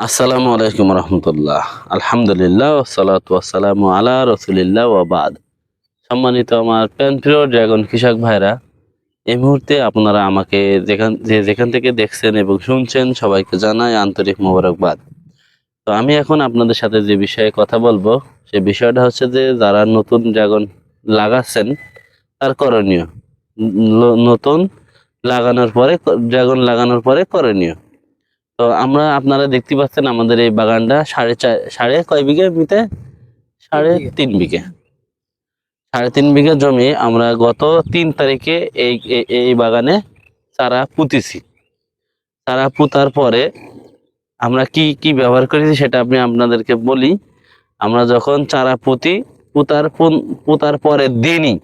আসসালামু আলাইকুম রহমতুল্লাহ। আলহামদুলিল্লাহ সালাতু আসসালামু আলা রসুলিল্লাহ ওয়াবাদ সম্মানিত আমার প্যান্ট্রিয় ড্রাগন কৃষক ভাইরা, এই মুহূর্তে আপনারা আমাকে যেখান, যে যেখান থেকে দেখছেন এবং শুনছেন সবাইকে জানাই আন্তরিক মোবারকবাদ। তো আমি এখন আপনাদের সাথে যে বিষয়ে কথা বলব, সে বিষয়টা হচ্ছে যে যারা নতুন ড্রাগন লাগাচ্ছেন, তার করণীয়। নতুন লাগানোর পরে, ড্রাগন লাগানোর পরে করণীয়। তো আমরা আপনারা দেখতে পাচ্ছেন আমাদের এই বাগানটা সাড়ে চার সাড়ে কয় বিঘে মিতে সাড়ে তিন বিঘে। সাড়ে তিন বিঘা জমি আমরা গত তিন তারিখে এই এই- বাগানে চারা পুঁতেছি। চারা পুঁতার পরে আমরা কি কি ব্যবহার করেছি সেটা আমি আপনাদেরকে বলি। আমরা যখন চারা পুঁতি পুঁতার পুঁতার পরের দিনই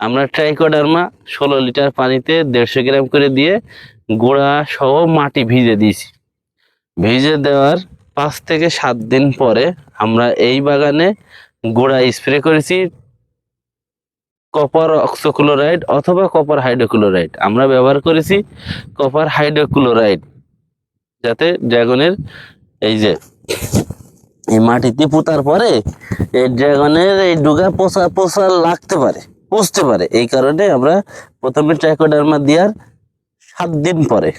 আমরা ট্রাইকোডার্মা ষোলো লিটার পানিতে দেড়শো গ্রাম করে দিয়ে গোড়া সহ মাটি ভিজে দিয়েছি। ভিজে দেওয়ার পাঁচ থেকে সাত দিন পরে আমরা এই বাগানে গোড়া স্প্রে করেছি কপার অক্সোক্লোরাইড অথবা কপার হাইড্রোক্লোরাইড। আমরা ব্যবহার করেছি কপার হাইড্রোক্লোরাইড, যাতে ড্রাগনের এই যে এই মাটিতে পোতার পরে এই ড্রাগনের এই ডুগা পোষা পোষা লাগতে পারে, পুষতে পারে। এই কারণে আমরা প্রথমে ট্রাইকোডার্মা দেওয়ার সাত দিন পরে,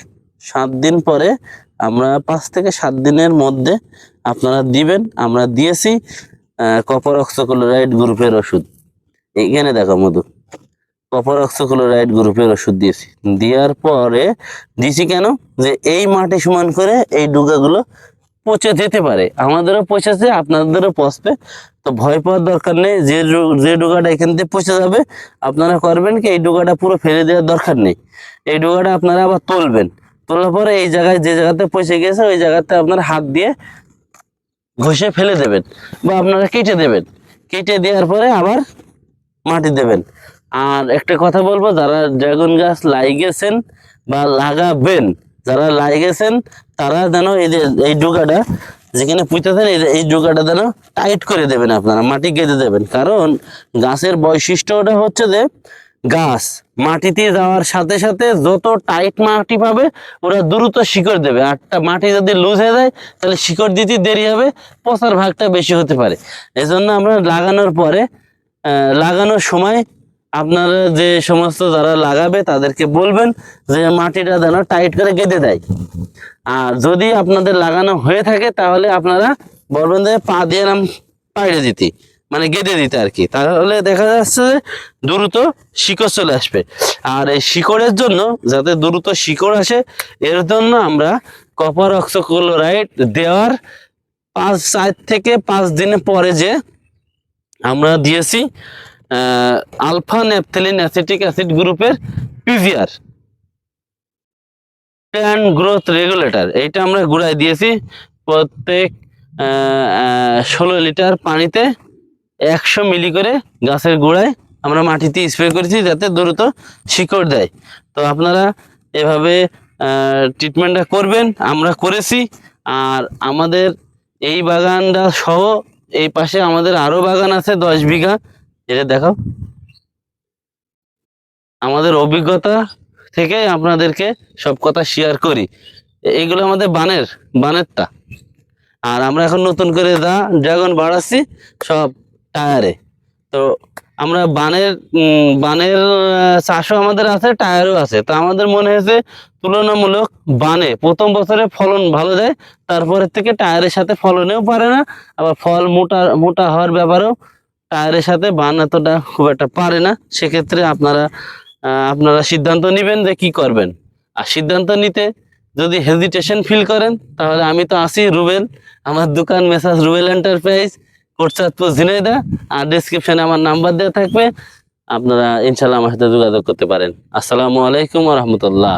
সাত দিন পরে আমরা পাঁচ থেকে সাত দিনের মধ্যে আপনারা দিবেন, আমরা দিয়েছি কপার অক্সোক্লোরাইড গ্রুপের ওষুধ। এইখানে দেখো মধু কপার অক্সোক্লোরাইড গ্রুপের ওষুধ দিয়েছি। দেওয়ার পরে দিয়েছি কেন? যে এই মাটি সমান করে এই ডুগাগুলো পচে যেতে পারে। আমাদেরও পচেছে, আপনাদেরও পচবে। তো ভয় পাওয়ার দরকার নেই, যে যে ডুগাটা এখান থেকে পচে যাবে, আপনারা করবেন কি, এই ডুগাটা পুরো ফেলে দেওয়ার দরকার নেই। এই ডুগাটা আপনারা আবার তুলবেন। তোলার পরে এই জায়গায় যে জায়গাতে পচে গেছে ওই জায়গাতে আপনার হাত দিয়ে ঘষে ফেলে দেবেন বা আপনারা কেটে দেবেন। কেটে দেওয়ার পরে আবার মাটি দেবেন। আর একটা কথা বলব, যারা ড্রাগন গাছ লাইগেছেন বা লাগাবেন, যারা লাইগেছেন তারা যেন এই যে, এই ডোকাটা যেখানে পুঁতেছেন এই ডোকাটা যেন টাইট করে দেবেন আপনারা, মাটি গেঁথে দেবেন। কারণ গাছের বৈশিষ্ট্যটা হচ্ছে যে গাছ। মাটিতে যাওয়ার সাথে সাথে যত টাইট মাটি পাবে, ওরা দ্রুত শিকড় দেবে। আর মাটি যদি লুজ হয়ে যায়, তাহলে শিকড় দিতে দেরি হবে, পচার ভাগটা বেশি হতে পারে। এজন্য আমরা লাগানোর পরে লাগানোর সময় আপনারা যে সমস্ত যারা লাগাবে, তাদেরকে বলবেন যে মাটিটা যেন টাইট করে গেঁথে দেয়। আর যদি আপনাদের লাগানো হয়ে থাকে, তাহলে আপনারা বলবেন যে পা দিয়ে নাম পাইড়ে দিতে। মানে গেঁথে দিতে আর কি তাহলে দেখা যাচ্ছে যে দ্রুত শিকড় চলে আসবে। আর এই শিকড়ের জন্য, যাতে দ্রুত শিকড় আসে, এর জন্য আমরা কপার অক্সোক্লোরাইড দেওয়ার পাঁচ, চার থেকে পাঁচ দিনে পরে যে আমরা দিয়েছি আলফা ন্যাপথেলিন অ্যাসিটিক অ্যাসিড গ্রুপের পিভিআর প্ল্যান্ট গ্রোথ রেগুলেটর এইটা আমরা গুড়াই দিয়েছি প্রত্যেক ষোলো লিটার পানিতে। একশো মিলি করে গাছের গোড়ায় আমরা মাটিতে স্প্রে করেছি যাতে দ্রুত শিকড় দেয়। তো আপনারা এভাবে ট্রিটমেন্টটা করবেন, আমরা করেছি। আর আমাদের এই বাগানটা সহ এই পাশে আমাদের আরও বাগান আছে, দশ বিঘা। এটা দেখাও। আমাদের অভিজ্ঞতা থেকে আপনাদেরকে সব কথা শেয়ার করি। এইগুলো আমাদের বানের, বানেরটা। আর আমরা এখন নতুন করে দা ড্রাগন বাড়াচ্ছি সব টায়ারে। তো আমরা বানের বানের চাষও আমাদের আছে, টায়ারও আছে। তো আমাদের মনে হয়েছে তুলনামূলক বানে প্রথম বছরে ফলন ভালো দেয় তারপরের থেকে টায়ারের সাথে ফলনেও পারে না। আবার ফল মোটা মোটা হওয়ার ব্যাপারেও টায়ারের সাথে বান এতটা খুব একটা পারে না। সেক্ষেত্রে আপনারা আপনারা সিদ্ধান্ত নেবেন যে কি করবেন। আর সিদ্ধান্ত নিতে যদি হেজিটেশন ফিল করেন, তাহলে আমি তো আছি রুবেল, আমার দোকান মেসাজ রুবেল এন্টারপ্রাইজ কোটচাঁদপুর ঝিনাইদা আর ডিসক্রিপশনে আমার নাম্বার দেওয়া থাকবে। আপনারা ইনশাল্লাহ আমার সাথে যোগাযোগ করতে পারেন। আসসালামু আলাইকুম রহমতুল্লাহ।